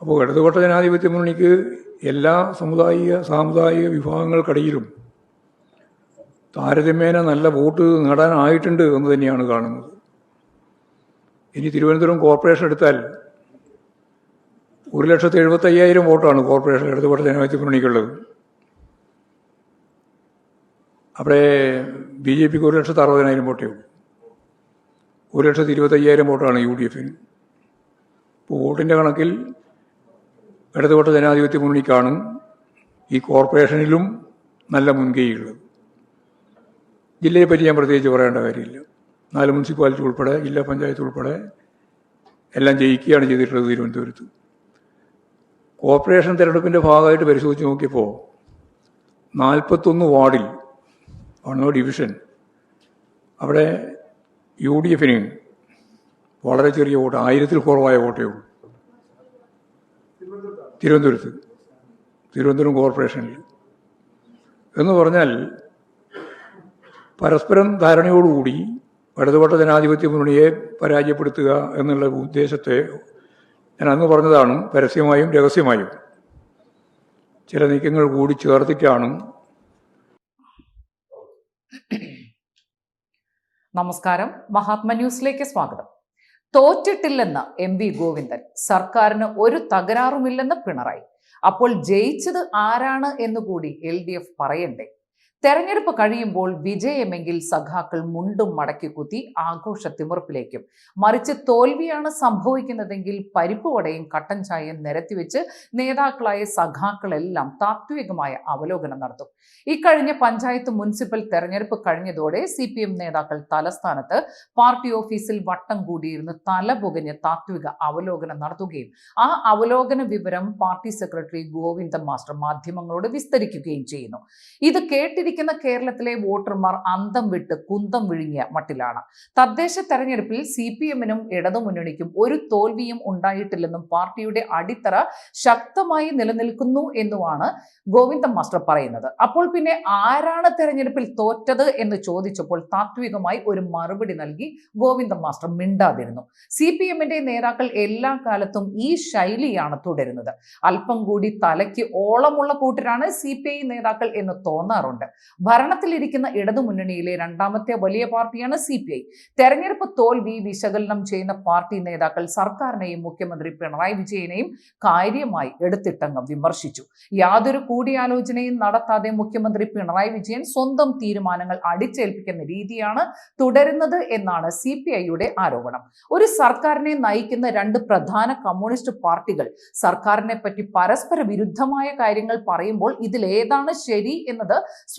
അപ്പോൾ ഇടതുപക്ഷ ജനാധിപത്യ മുന്നണിക്ക് എല്ലാ സമുദായിക സാമുദായിക വിഭാഗങ്ങൾക്കിടയിലും താരതമ്യേന നല്ല വോട്ട് നേടാനായിട്ടുണ്ട് എന്ന് തന്നെയാണ് കാണുന്നത്. ഇനി തിരുവനന്തപുരം കോർപ്പറേഷൻ എടുത്താൽ ഒരു ലക്ഷത്തി എഴുപത്തയ്യായിരം വോട്ടാണ് കോർപ്പറേഷൻ ഇടതുപക്ഷ ജനാധിപത്യ മുന്നണിക്കുള്ളത്. അവിടെ ബി ജെ പിക്ക് ഒരു ലക്ഷത്തി അറുപതിനായിരം വോട്ടേ ഉള്ളൂ. ഒരു ലക്ഷത്തി ഇരുപത്തയ്യായിരം വോട്ടാണ് യു ഡി എഫിന്. ഇപ്പോൾ വോട്ടിന്റെ കണക്കിൽ ഇടതുപക്ഷ ജനാധിപത്യ മുന്നണിക്കാണ് ഈ കോർപ്പറേഷനിലും നല്ല മുൻകൈയുള്ളത്. ജില്ലയെ പറ്റി ഞാൻ പ്രത്യേകിച്ച് പറയേണ്ട കാര്യമില്ല. നാല് മുനിസിപ്പാലിറ്റി ഉൾപ്പെടെ ജില്ലാ പഞ്ചായത്ത് ഉൾപ്പെടെ എല്ലാം ജയിക്കുകയാണ് ചെയ്തിട്ടുള്ളത് തിരുവനന്തപുരത്ത്. കോർപ്പറേഷൻ തിരഞ്ഞെടുപ്പിന്റെ ഭാഗമായിട്ട് പരിശോധിച്ച് നോക്കിയപ്പോൾ നാൽപ്പത്തൊന്ന് വാർഡിൽ വണ്ണോ ഡിവിഷൻ അവിടെ യു ഡി എഫിന് വളരെ ചെറിയ വോട്ട് ആയിരത്തിൽ കുറവായ വോട്ടേ ഉള്ളൂ. തിരുവനന്തപുരത്ത് തിരുവനന്തപുരം കോർപ്പറേഷനിൽ. എന്ന് പറഞ്ഞാൽ പരസ്പരം ധാരണയോടുകൂടി ഇടതുപക്ഷ ജനാധിപത്യ മുന്നണിയെ പരാജയപ്പെടുത്തുക എന്നുള്ള ഉദ്ദേശത്തെ ഞാൻ അന്ന് പറഞ്ഞതാണ് പരസ്യമായും രഹസ്യമായും. ചില നീക്കങ്ങൾ കൂടി ചേർത്തിട്ടാണ്. നമസ്കാരം. മഹാത്മ ന്യൂസിലേക്ക് സ്വാഗതം. തോറ്റിട്ടില്ലെന്ന് എം വി ഗോവിന്ദൻ. സർക്കാരിന് ഒരു തകരാറുമില്ലെന്ന് പിണറായി. അപ്പോൾ ജയിച്ചത് ആരാണ് എന്നുകൂടി എൽ ഡി എഫ് പറയണ്ടേ? തെരഞ്ഞെടുപ്പ് കഴിയുമ്പോൾ വിജയമെങ്കിൽ സഖാക്കൾ മുണ്ടും മടക്കി കുത്തി ആഘോഷ തിമിർപ്പിലേക്കും മറിച്ച് തോൽവിയാണ് സംഭവിക്കുന്നതെങ്കിൽ പരിപ്പുവടയും കട്ടൻ ചായയും നിരത്തിവെച്ച് നേതാക്കളായ സഖാക്കളെല്ലാം താത്വികമായ അവലോകനം നടത്തും. ഇക്കഴിഞ്ഞ പഞ്ചായത്ത് മുനിസിപ്പൽ തെരഞ്ഞെടുപ്പ് കഴിഞ്ഞതോടെ സി പി എം നേതാക്കൾ തലസ്ഥാനത്ത് പാർട്ടി ഓഫീസിൽ വട്ടം കൂടിയിരുന്ന് തല പുകഞ്ഞ് താത്വിക അവലോകനം നടത്തുകയും ആ അവലോകന വിവരം പാർട്ടി സെക്രട്ടറി ഗോവിന്ദൻ മാസ്റ്റർ മാധ്യമങ്ങളോട് വിസ്തരിക്കുകയും ചെയ്യുന്നു. ഇത് കേട്ടിരിക്കുന്ന കേരളത്തിലെ വോട്ടർമാർ അന്തം വിട്ട് കുന്തം വിഴുങ്ങിയ മട്ടിലാണ്. തദ്ദേശ തെരഞ്ഞെടുപ്പിൽ സി പി എമ്മിനും ഇടതുമുന്നണിക്കും ഒരു തോൽവിയും ഉണ്ടായിട്ടില്ലെന്നും പാർട്ടിയുടെ അടിത്തറ ശക്തമായി നിലനിൽക്കുന്നു എന്നുമാണ് ഗോവിന്ദൻ മാസ്റ്റർ പറയുന്നത്. അപ്പോൾ പിന്നെ ആരാണ് തെരഞ്ഞെടുപ്പിൽ തോറ്റത് എന്ന് ചോദിച്ചപ്പോൾ താത്വികമായി ഒരു മറുപടി നൽകി ഗോവിന്ദൻ മാസ്റ്റർ മിണ്ടാതിരുന്നു. സി പി എമ്മിന്റെ നേതാക്കൾ എല്ലാ കാലത്തും ഈ ശൈലിയാണ് തുടരുന്നത്. അല്പം കൂടി തലയ്ക്ക് ഓളമുള്ള കൂട്ടരാണ് സി പി ഐ നേതാക്കൾ എന്ന് തോന്നാറുണ്ട്. ഭരണത്തിലിരിക്കുന്ന ഇടതുമുന്നണിയിലെ രണ്ടാമത്തെ വലിയ പാർട്ടിയാണ് സി പി ഐ. തെരഞ്ഞെടുപ്പ് തോൽവി വിശകലനം ചെയ്യുന്ന പാർട്ടി നേതാക്കൾ സർക്കാരിനെയും മുഖ്യമന്ത്രി പിണറായി വിജയനെയും കാര്യമായി എടുത്തിട്ടങ്ങ് വിമർശിച്ചു. യാതൊരു കൂടിയാലോചനയും നടത്താതെ മുഖ്യമന്ത്രി പിണറായി വിജയൻ സ്വന്തം തീരുമാനങ്ങൾ അടിച്ചേൽപ്പിക്കുന്ന രീതിയാണ് തുടരുന്നത് എന്നാണ് സി പി ഐയുടെ ആരോപണം. ഒരു സർക്കാരിനെ നയിക്കുന്ന രണ്ട് പ്രധാന കമ്മ്യൂണിസ്റ്റ് പാർട്ടികൾ സർക്കാരിനെ പറ്റി പരസ്പര വിരുദ്ധമായ കാര്യങ്ങൾ പറയുമ്പോൾ ഇതിലേതാണ് ശരി എന്നത്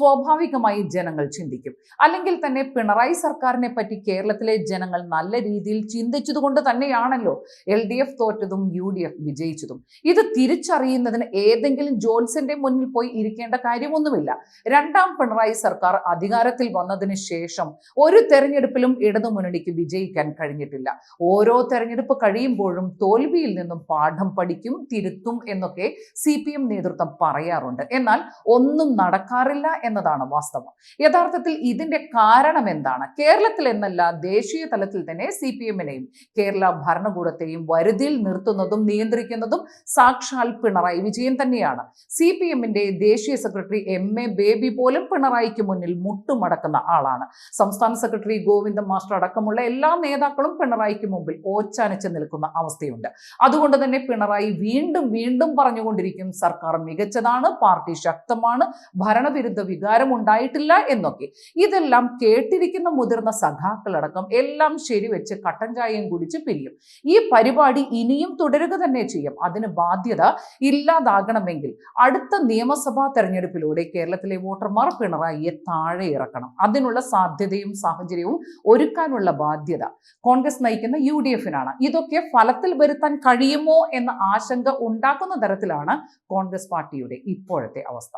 സ്വാഭാവികമായി ജനങ്ങൾ ചിന്തിക്കും. അല്ലെങ്കിൽ തന്നെ പിണറായി സർക്കാരിനെ പറ്റി കേരളത്തിലെ ജനങ്ങൾ നല്ല രീതിയിൽ ചിന്തിച്ചതുകൊണ്ട് തന്നെയാണല്ലോ എൽ ഡി എഫ് തോറ്റതും യു ഡി എഫ് വിജയിച്ചതും. ഇത് തിരിച്ചറിയുന്നതിന് ഏതെങ്കിലും ജോൺസന്റെ മുന്നിൽ പോയി ഇരിക്കേണ്ട കാര്യമൊന്നുമില്ല. രണ്ടാം പിണറായി സർക്കാർ അധികാരത്തിൽ വന്നതിന് ശേഷം ഒരു തെരഞ്ഞെടുപ്പിലും ഇടതുമുന്നണിക്ക് വിജയിക്കാൻ കഴിഞ്ഞിട്ടില്ല. ഓരോ തെരഞ്ഞെടുപ്പ് കഴിയുമ്പോഴും തോൽവിയിൽ നിന്നും പാഠം പഠിക്കും തിരുത്തും എന്നൊക്കെ സി നേതൃത്വം പറയാറുണ്ട്. എന്നാൽ ഒന്നും നടക്കാറില്ല എന്നതാണ് വാസ്തവം. യഥാർത്ഥത്തിൽ ഇതിന്റെ കാരണം എന്താണ്? കേരളത്തിൽ എന്നല്ല ദേശീയ തലത്തിൽ തന്നെ സി പി എമ്മിനെയും കേരള ഭരണകൂടത്തെയും വരുതിയിൽ നിർത്തുന്നതും നിയന്ത്രിക്കുന്നതും സാക്ഷാൽ പിണറായി വിജയൻ തന്നെയാണ്. സി പി എമ്മിന്റെ ദേശീയ സെക്രട്ടറി എം എ ബേബി പോലും പിണറായിക്ക് മുന്നിൽ മുട്ടുമടക്കുന്ന ആളാണ്. സംസ്ഥാന സെക്രട്ടറി ഗോവിന്ദ മാസ്റ്റർ അടക്കമുള്ള എല്ലാ നേതാക്കളും പിണറായിക്ക് മുമ്പിൽ ഓച്ചാനിച്ച് നിൽക്കുന്ന അവസ്ഥയുണ്ട്. അതുകൊണ്ട് തന്നെ പിണറായി വീണ്ടും വീണ്ടും പറഞ്ഞുകൊണ്ടിരിക്കും സർക്കാർ മികച്ചതാണ് പാർട്ടി ശക്തമാണ് ഭരണവിരുദ്ധ വികാരം ഉണ്ടായിട്ടില്ല എന്നൊക്കെ. ഇതെല്ലാം കേട്ടിരിക്കുന്ന മുതിർന്ന സഖാക്കളടക്കം എല്ലാം ശരിവെച്ച് കട്ടൻ ചായയും കുടിച്ച് പിരിയും. ഈ പരിപാടി ഇനിയും തുടരുക തന്നെ ചെയ്യും. അതിന് ബാധ്യത ഇല്ലാതാകണമെങ്കിൽ അടുത്ത നിയമസഭാ തെരഞ്ഞെടുപ്പിലൂടെ കേരളത്തിലെ വോട്ടർമാർ പിണറായിയെ താഴെ ഇറക്കണം. അതിനുള്ള സാധ്യതയും സാഹചര്യവും ഒരുക്കാനുള്ള ബാധ്യത കോൺഗ്രസ് നയിക്കുന്ന യു ഡി എഫിനാണ് ഇതൊക്കെ ഫലത്തിൽ വരുത്താൻ കഴിയുമോ എന്ന ആശങ്ക ഉണ്ടാക്കുന്ന തരത്തിലാണ് കോൺഗ്രസ് പാർട്ടിയുടെ ഇപ്പോഴത്തെ അവസ്ഥ.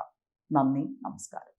നന്ദി നമസ്കാരം.